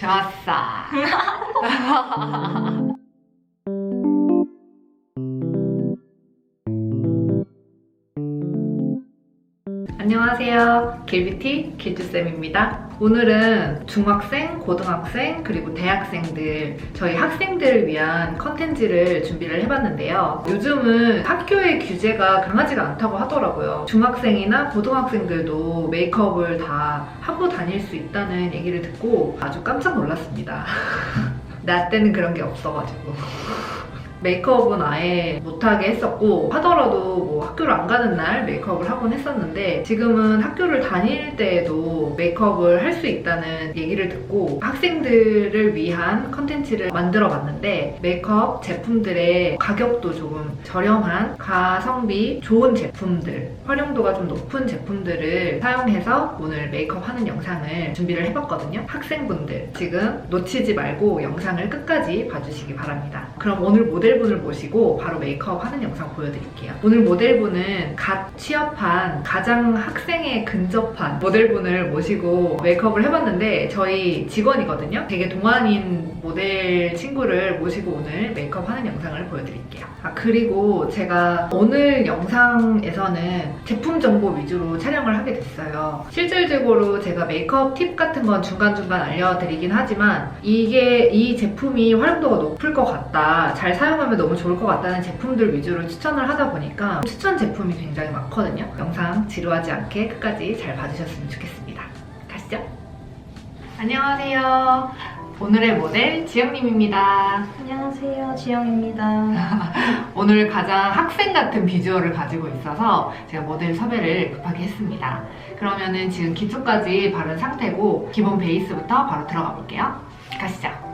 좋 안녕하세요. 길뷰티 길주쌤입니다. 오늘은 중학생, 고등학생, 그리고 대학생들, 저희 학생들을 위한 컨텐츠를 준비를 해봤는데요. 요즘은 학교의 규제가 강하지가 않다고 하더라고요. 중학생이나 고등학생들도 메이크업을 다 하고 다닐 수 있다는 얘기를 듣고 아주 깜짝 놀랐습니다. 나 때는 그런 게 없어가지고. 메이크업은 아예 못하게 했었고 하더라도 뭐 학교를 안 가는 날 메이크업을 하곤 했었는데 지금은 학교를 다닐 때에도 메이크업을 할 수 있다는 얘기를 듣고 학생들을 위한 컨텐츠를 만들어 봤는데 메이크업 제품들의 가격도 조금 저렴한 가성비 좋은 제품들 활용도가 좀 높은 제품들을 사용해서 오늘 메이크업 하는 영상을 준비를 해봤거든요. 학생분들 지금 놓치지 말고 영상을 끝까지 봐주시기 바랍니다. 그럼 오늘 모델 분을 모시고 바로 메이크업 하는 영상 보여드릴게요. 오늘 모델분은 갓 취업한 가장 학생에 근접한 모델분을 모시고 메이크업을 해봤는데 저희 직원이거든요. 되게 동안인 모델 친구를 모시고 오늘 메이크업 하는 영상을 보여드릴게요. 아 그리고 제가 오늘 영상에서는 제품 정보 위주로 촬영을 하게 됐어요. 실질적으로 제가 메이크업 팁 같은 건 중간중간 알려드리긴 하지만 이게 이 제품이 활용도가 높을 것 같다 잘 사용 하면 너무 좋을 것 같다는 제품들 위주로 추천을 하다 보니까 추천 제품이 굉장히 많거든요 영상 지루하지 않게 끝까지 잘 봐주셨으면 좋겠습니다 가시죠 안녕하세요 오늘의 모델 지영님입니다 안녕하세요, 지영입니다. 오늘 가장 학생 같은 비주얼을 가지고 있어서 제가 모델 섭외를 급하게 했습니다. 그러면은 지금 기초까지 바른 상태고 기본 베이스부터 바로 들어가 볼게요. 가시죠.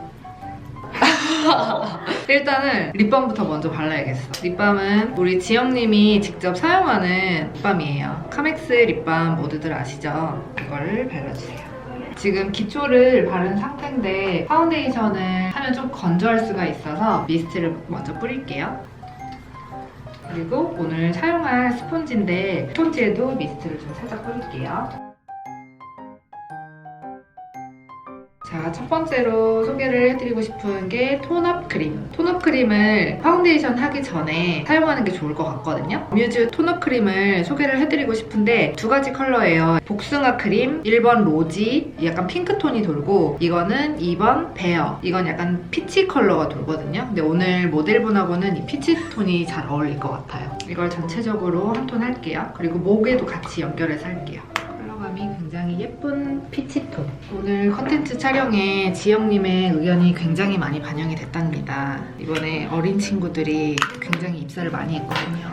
일단은 립밤부터 먼저 발라야겠어. 립밤은 우리 지영님이 직접 사용하는 립밤이에요. 카맥스 립밤 모두들 아시죠? 이거를 발라주세요. 지금 기초를 바른 상태인데 파운데이션을 하면 좀 건조할 수가 있어서 미스트를 먼저 뿌릴게요. 그리고 오늘 사용할 스폰지인데 스폰지에도 미스트를 좀 살짝 뿌릴게요. 자, 첫 번째로 소개를 해드리고 싶은 게 톤업 크림. 톤업 크림을 파운데이션 하기 전에 사용하는 게 좋을 것 같거든요. 뮤즈 톤업 크림을 소개를 해드리고 싶은데 두 가지 컬러예요. 복숭아 크림, 1번 로지, 약간 핑크톤이 돌고 이거는 2번 베어. 이건 약간 피치 컬러가 돌거든요. 근데 오늘 모델분하고는 이 피치 톤이 잘 어울릴 것 같아요. 이걸 전체적으로 한 톤 할게요. 그리고 목에도 같이 연결해서 할게요. 컬러감이 굉장히 예쁜 피치톤. 오늘 컨텐츠 촬영에 지영님의 의견이 굉장히 많이 반영이 됐답니다. 이번에 어린 친구들이 굉장히 입사를 많이 했거든요.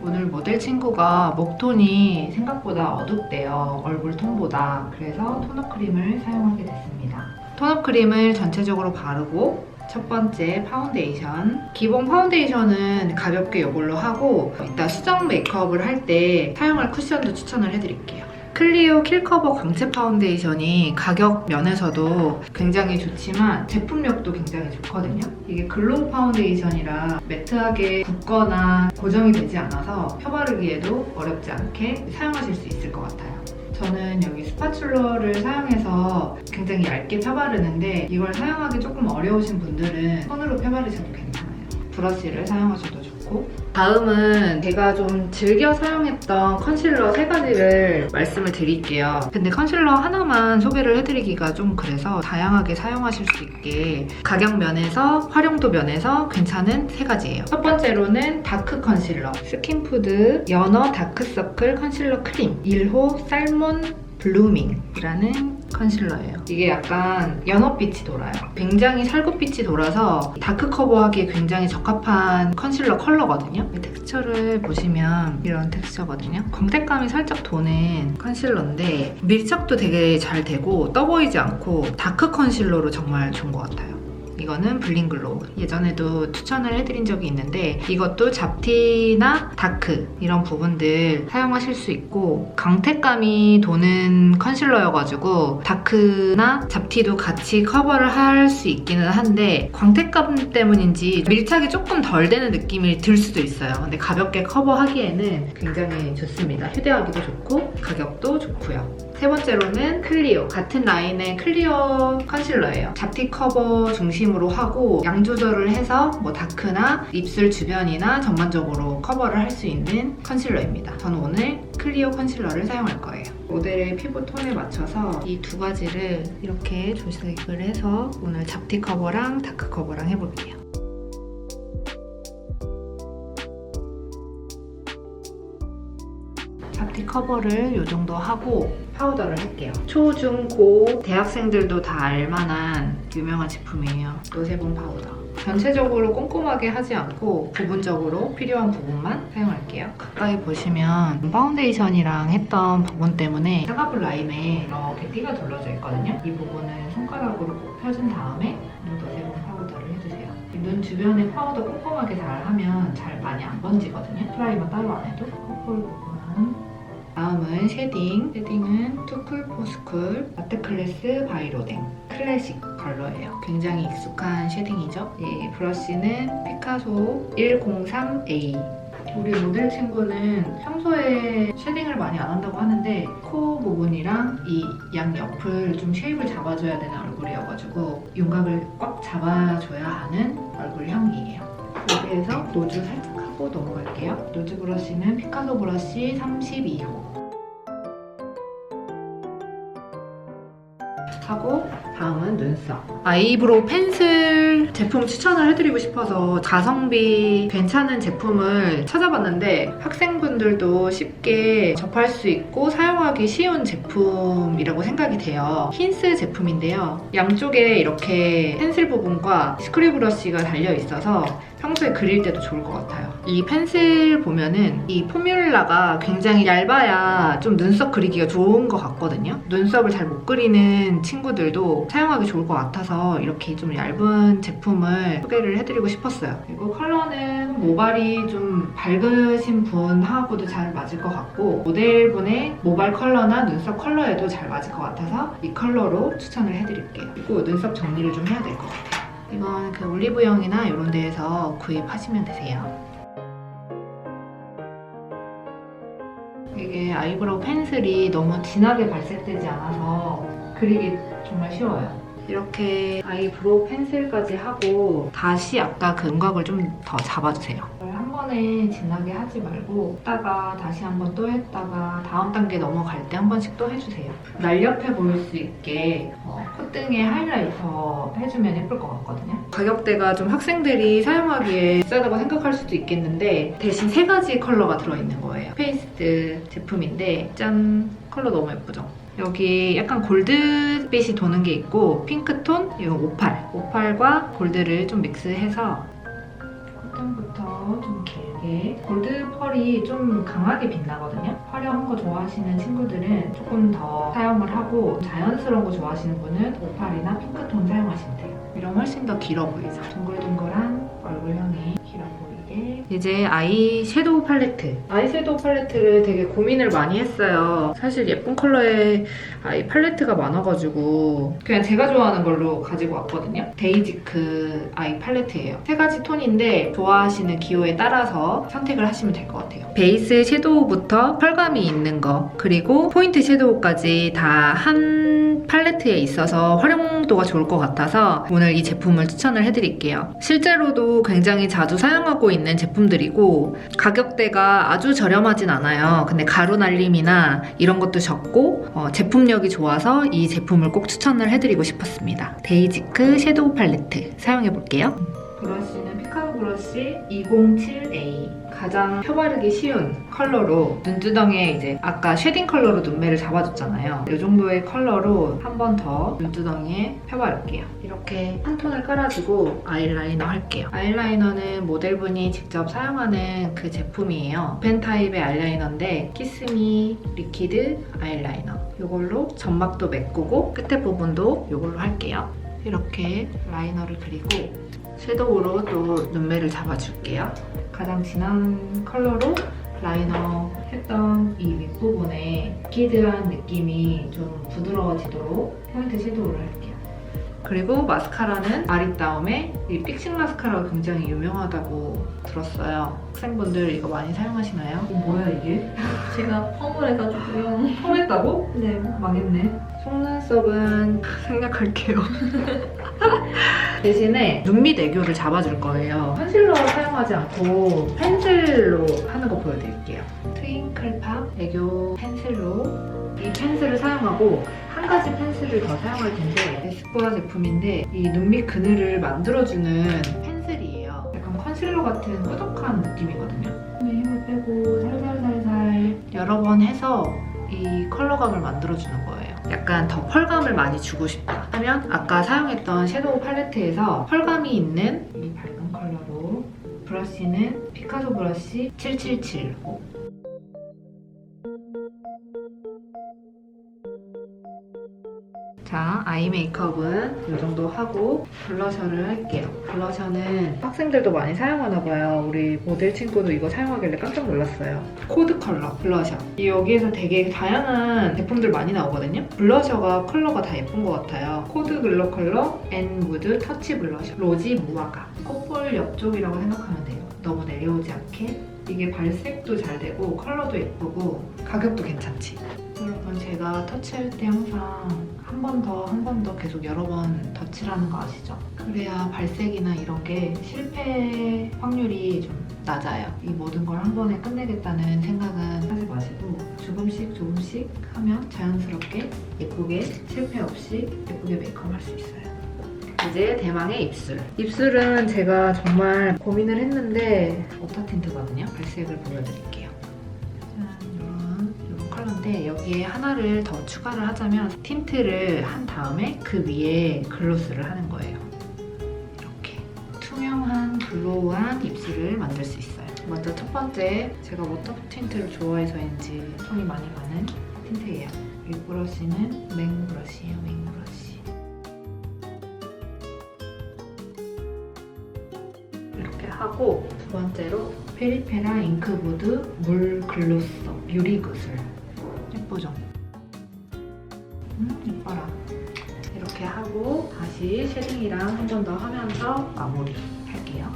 오늘 모델 친구가 목톤이 생각보다 어둡대요. 얼굴 톤보다. 그래서 톤업 크림을 사용하게 됐습니다. 톤업 크림을 전체적으로 바르고 첫 번째 파운데이션. 기본 파운데이션은 가볍게 이걸로 하고 이따 수정 메이크업을 할 때 사용할 쿠션도 추천을 해드릴게요. 클리오 킬커버 광채 파운데이션이 가격 면에서도 굉장히 좋지만 제품력도 굉장히 좋거든요. 이게 글로우 파운데이션이라 매트하게 굳거나 고정이 되지 않아서 펴바르기에도 어렵지 않게 사용하실 수 있을 것 같아요. 저는 여기 스파츌러를 사용해서 굉장히 얇게 펴바르는데 이걸 사용하기 조금 어려우신 분들은 손으로 펴바르셔도 괜찮아요. 브러쉬를 사용하셔도 좋고 다음은 제가 좀 즐겨 사용했던 컨실러 세 가지를 말씀을 드릴게요. 근데 컨실러 하나만 소개를 해드리기가 좀 그래서 다양하게 사용하실 수 있게 가격 면에서 활용도 면에서 괜찮은 세 가지예요. 첫 번째로는 다크 컨실러 스킨푸드 연어 다크서클 컨실러 크림 1호 살몬 블루밍이라는 컨실러예요. 이게 약간 연어빛이 돌아요. 굉장히 살구빛이 돌아서 다크 커버하기에 굉장히 적합한 컨실러 컬러거든요. 이 텍스처를 보시면 이런 텍스처거든요. 광택감이 살짝 도는 컨실러인데 밀착도 되게 잘 되고 떠 보이지 않고 다크 컨실러로 정말 좋은 것 같아요. 이거는 블링글로우. 예전에도 추천을 해드린 적이 있는데 이것도 잡티나 다크 이런 부분들 사용하실 수 있고 광택감이 도는 컨실러여가지고 다크나 잡티도 같이 커버를 할 수 있기는 한데 광택감 때문인지 밀착이 조금 덜 되는 느낌이 들 수도 있어요. 근데 가볍게 커버하기에는 굉장히 좋습니다. 휴대하기도 좋고 가격도 좋고요. 세 번째로는 클리오. 같은 라인의 클리오 컨실러예요. 잡티 커버 중심으로 하고 양 조절을 해서 뭐 다크나 입술 주변이나 전반적으로 커버를 할 수 있는 컨실러입니다. 저는 오늘 클리오 컨실러를 사용할 거예요. 모델의 피부 톤에 맞춰서 이 두 가지를 이렇게 조색을 해서 오늘 잡티 커버랑 다크 커버랑 해볼게요. 잡티 커버를 이 정도 하고 파우더를 할게요. 초, 중, 고 대학생들도 다 알만한 유명한 제품이에요. 노세본 파우더. 전체적으로 꼼꼼하게 하지 않고 부분적으로 필요한 부분만 사용할게요. 가까이 보시면 파운데이션이랑 했던 부분 때문에 쌍꺼풀 라인에 이렇게 띠가 둘러져 있거든요. 이 부분을 손가락으로 꼭 펴준 다음에 노세본 파우더를 해주세요. 눈 주변에 파우더 꼼꼼하게 잘 하면 잘 많이 안 번지거든요. 프라이머 따로 안 해도. 코뿔 부분. 다음은 쉐딩. 쉐딩은 투쿨 포스쿨 아트 클래스 바이로댕 클래식 컬러예요. 굉장히 익숙한 쉐딩이죠. 이 브러쉬는 피카소 103A. 우리 모델 친구는 평소에 쉐딩을 많이 안 한다고 하는데 코 부분이랑 이 양 옆을 좀 쉐입을 잡아줘야 되는 얼굴이어가지고 윤곽을 꽉 잡아줘야 하는 얼굴형이에요. 여기에서 노즈 살짝 하고 넘어갈게요. 노즈 브러쉬는 피카소 브러쉬 32호. 하고 다음은 눈썹. 아이브로우 펜슬 제품 추천을 해드리고 싶어서 가성비 괜찮은 제품을 찾아봤는데 학생분들도 쉽게 접할 수 있고 사용하기 쉬운 제품이라고 생각이 돼요. 힌스 제품인데요. 양쪽에 이렇게 펜슬 부분과 스크류 브러쉬가 달려 있어서 평소에 그릴 때도 좋을 것 같아요. 이 펜슬 보면은 이 포뮬라가 굉장히 얇아야 좀 눈썹 그리기가 좋은 것 같거든요. 눈썹을 잘 못 그리는 친구들도 사용하기 좋을 것 같아서 이렇게 좀 얇은 제품 을 소개를 해드리고 싶었어요. 그리고 컬러는 모발이 좀 밝으신 분하고도 잘 맞을 것 같고 모델분의 모발 컬러나 눈썹 컬러에도 잘 맞을 것 같아서 이 컬러로 추천을 해드릴게요. 그리고 눈썹 정리를 좀 해야 될 것 같아요. 이건 그 올리브영이나 이런 데에서 구입하시면 되세요. 이게 아이브로우 펜슬이 너무 진하게 발색되지 않아서 그리기 정말 쉬워요. 이렇게 아이브로우 펜슬까지 하고 다시 아까 그 음각을 좀 더 잡아주세요. 한 번에 진하게 하지 말고 했다가 다시 한 번 또 했다가 다음 단계 넘어갈 때 한 번씩 또 해주세요. 날렵해 보일 수 있게 어, 콧등에 하이라이터 해주면 예쁠 것 같거든요. 가격대가 좀 학생들이 사용하기에 비싸다고 생각할 수도 있겠는데 대신 세 가지 컬러가 들어있는 거예요. 페이스트 제품인데 짠 컬러 너무 예쁘죠? 여기 약간 골드빛이 도는 게 있고 핑크톤, 이거 오팔. 오팔과 골드를 좀 믹스해서 콧등부터 좀 길게. 골드 펄이 좀 강하게 빛나거든요. 화려한 거 좋아하시는 친구들은 조금 더 사용을 하고 자연스러운 거 좋아하시는 분은 오팔이나 핑크톤 사용하시면 돼요. 이런 훨씬 더 길어 보이죠. 둥글둥글한 얼굴형이 이제 아이 섀도우 팔레트 아이 섀도우 팔레트를 되게 고민을 많이 했어요 사실 예쁜 컬러의 아이 팔레트가 많아가지고 그냥 제가 좋아하는 걸로 가지고 왔거든요. 데이지크 아이 팔레트예요. 세 가지 톤인데 좋아하시는 기호에 따라서 선택을 하시면 될 것 같아요. 베이스 섀도우부터 펄감이 있는 거 그리고 포인트 섀도우까지 다 한 팔레트에 있어서 활용 도가 좋을 것 같아서 오늘 이 제품을 추천을 해드릴게요. 실제로도 굉장히 자주 사용하고 있는 제품들이고 가격대가 아주 저렴하진 않아요. 근데 가루 날림이나 이런 것도 적고 어, 제품력이 좋아서 이 제품을 꼭 추천을 해드리고 싶었습니다. 데이지크 섀도우 팔레트 사용해볼게요. 브러쉬는 피카소 브러쉬 207A 가장 펴바르기 쉬운 컬러로 눈두덩이에 이제 아까 쉐딩 컬러로 눈매를 잡아줬잖아요. 이 정도의 컬러로 한 번 더 눈두덩이에 펴바를게요. 이렇게 한 톤을 깔아주고 아이라이너 할게요. 아이라이너는 모델분이 직접 사용하는 그 제품이에요. 펜 타입의 아이라이너인데 키스미 리퀴드 아이라이너. 이걸로 점막도 메꾸고 끝에 부분도 이걸로 할게요. 이렇게 라이너를 그리고 섀도우로 또 눈매를 잡아줄게요. 가장 진한 컬러로 라이너 했던 이 윗부분에 리퀴드한 느낌이 좀 부드러워지도록 포인트 섀도우를 할게요. 그리고 마스카라는 아리따움의 이 픽싱 마스카라가 굉장히 유명하다고 들었어요. 학생분들 이거 많이 사용하시나요? 뭐야 이게? 제가 펌을 해가지고요. 펌했다고? 네. 망했네. 속눈썹은 생략할게요. 대신에 눈밑 애교를 잡아줄 거예요. 컨실러 사용하지 않고 펜슬로 하는 거 보여드릴게요. 트윙클팝 애교 펜슬로 이 펜슬을 사용하고 한 가지 펜슬을 더 사용할 텐데 에스쁘아 제품인데 이 눈밑 그늘을 만들어주는 펜슬이에요. 약간 컨실러 같은 뾰족한 느낌이거든요. 네, 힘을 빼고 살살살살 여러 번 해서 이 컬러감을 만들어주는 거예요. 약간 더 펄감을 많이 주고 싶다. 하면 아까 사용했던 섀도우 팔레트에서 펄감이 있는 이 밝은 컬러로 브러쉬는 피카소 브러쉬 777 자, 아이 메이크업은 이 정도 하고 블러셔를 할게요. 블러셔는 학생들도 많이 사용하나 봐요. 우리 모델 친구도 이거 사용하길래 깜짝 놀랐어요. 코드 컬러 블러셔. 이 여기에서 되게 다양한 제품들 많이 나오거든요. 블러셔가 컬러가 다 예쁜 것 같아요. 코드 글로 컬러, 앤 무드 터치 블러셔, 로지 무화과. 콧볼 옆쪽이라고 생각하면 돼요. 너무 내려오지 않게. 이게 발색도 잘 되고 컬러도 예쁘고 가격도 괜찮지. 여러분 제가 터치할 때 항상 한 번 더 한 번 더 계속 여러 번 덧칠하는 거 아시죠? 그래야 발색이나 이런 게 실패 확률이 좀 낮아요. 이 모든 걸 한 번에 끝내겠다는 생각은 하지 마시고 조금씩 조금씩 하면 자연스럽게 예쁘게 실패 없이 예쁘게 메이크업 할 수 있어요. 이제 대망의 입술. 입술은 제가 정말 고민을 했는데 오타 틴트거든요. 발색을 보여드릴게요. 이런 컬러인데 여기에 하나를 더 추가를 하자면 틴트를 한 다음에 그 위에 글로스를 하는 거예요. 이렇게 투명한 글로우한 입술을 만들 수 있어요. 먼저 첫 번째 제가 워터 틴트를 좋아해서인지 손이 많이 가는 틴트예요. 이 브러쉬는 맹 브러쉬예요. 맹 브러쉬. 이렇게 하고 두 번째로 페리페라 잉크보드 물 글로서 유리 구슬 다시 쉐딩이랑 한 번 더 하면서 마무리 할게요.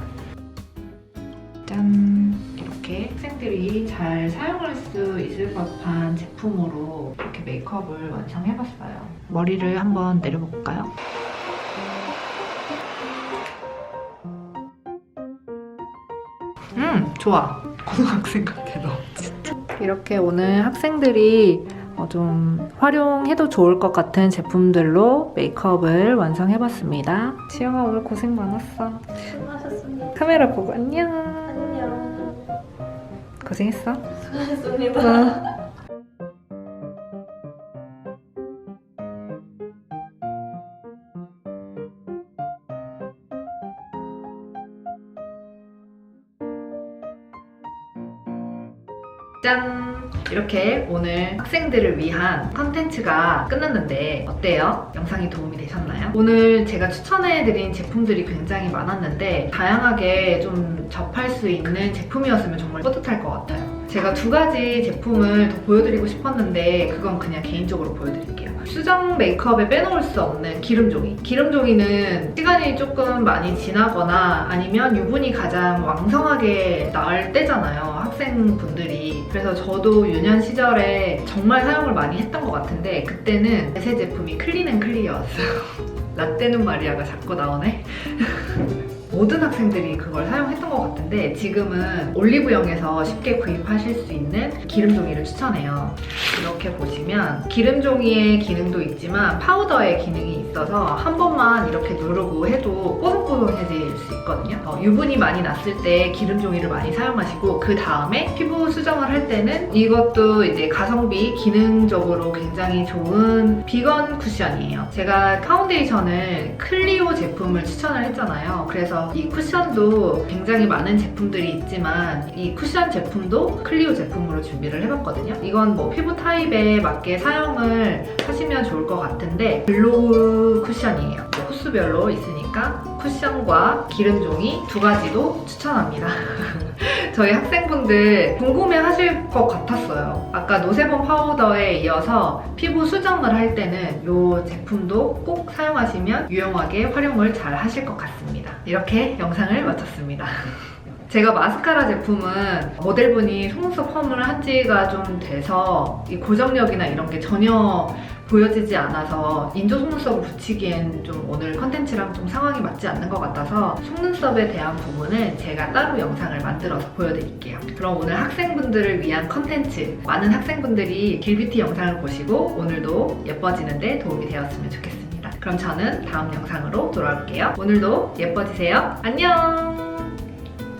짠. 이렇게 학생들이 잘 사용할 수 있을 법한 제품으로 이렇게 메이크업을 완성해봤어요. 머리를 한번 내려볼까요? 음 좋아. 고등학생 같아 너. 이렇게 오늘 학생들이 어, 좀 활용해도 좋을 것 같은 제품들로 메이크업을 완성해봤습니다 지영아 오늘 고생 많았어 수고하셨습니다. 카메라 보고 안녕 안녕. 고생했어 수고하셨습니다. 어. 짠! 이렇게 오늘 학생들을 위한 컨텐츠가 끝났는데 어때요? 영상이 도움이 되셨나요? 오늘 제가 추천해드린 제품들이 굉장히 많았는데 다양하게 좀 접할 수 있는 제품이었으면 정말 뿌듯할 것 같아요. 제가 두 가지 제품을 더 보여드리고 싶었는데 그건 그냥 개인적으로 보여드릴게요. 수정 메이크업에 빼놓을 수 없는 기름종이. 기름종이는 시간이 조금 많이 지나거나 아니면 유분이 가장 왕성하게 나올 때잖아요. 학생분들이. 그래서 저도 유년 시절에 정말 사용을 많이 했던 것 같은데 그때는 새 제품이 클린 앤 클리어였어요. 라떼는 마리아가 자꾸 나오네. 모든 학생들이 그걸 사용했던 것 같은데 지금은 올리브영에서 쉽게 구입하실 수 있는 기름종이를 추천해요. 이렇게 보시면 기름 종이의 기능도 있지만 파우더의 기능이 있어서 한 번만 이렇게 누르고 해도 뽀송뽀송해질 수 있거든요. 어, 유분이 많이 났을 때 기름 종이를 많이 사용하시고 그 다음에 피부 수정을 할 때는 이것도 이제 가성비 기능적으로 굉장히 좋은 비건 쿠션이에요. 제가 파운데이션을 클리오 제품을 추천을 했잖아요. 그래서 이 쿠션도 굉장히 많은 제품들이 있지만 이 쿠션 제품도 클리오 제품으로 준비를 해봤거든요. 이건 뭐 피부 타입 에 맞게 사용을 하시면 좋을 것 같은데 글로우 쿠션이에요. 뭐 코스별로 있으니까 쿠션과 기름종이 두 가지도 추천합니다. 저희 학생분들 궁금해 하실 것 같았어요. 아까 노세범 파우더에 이어서 피부 수정을 할 때는 이 제품도 꼭 사용하시면 유용하게 활용을 잘 하실 것 같습니다. 이렇게 영상을 마쳤습니다. 제가 마스카라 제품은 모델분이 속눈썹 펌을 한 지가 좀 돼서 이 고정력이나 이런 게 전혀 보여지지 않아서 인조 속눈썹을 붙이기엔 좀 오늘 컨텐츠랑 좀 상황이 맞지 않는 것 같아서 속눈썹에 대한 부분은 제가 따로 영상을 만들어서 보여드릴게요. 그럼 오늘 학생분들을 위한 컨텐츠 많은 학생분들이 길뷰티 영상을 보시고 오늘도 예뻐지는데 도움이 되었으면 좋겠습니다. 그럼 저는 다음 영상으로 돌아올게요. 오늘도 예뻐지세요. 안녕!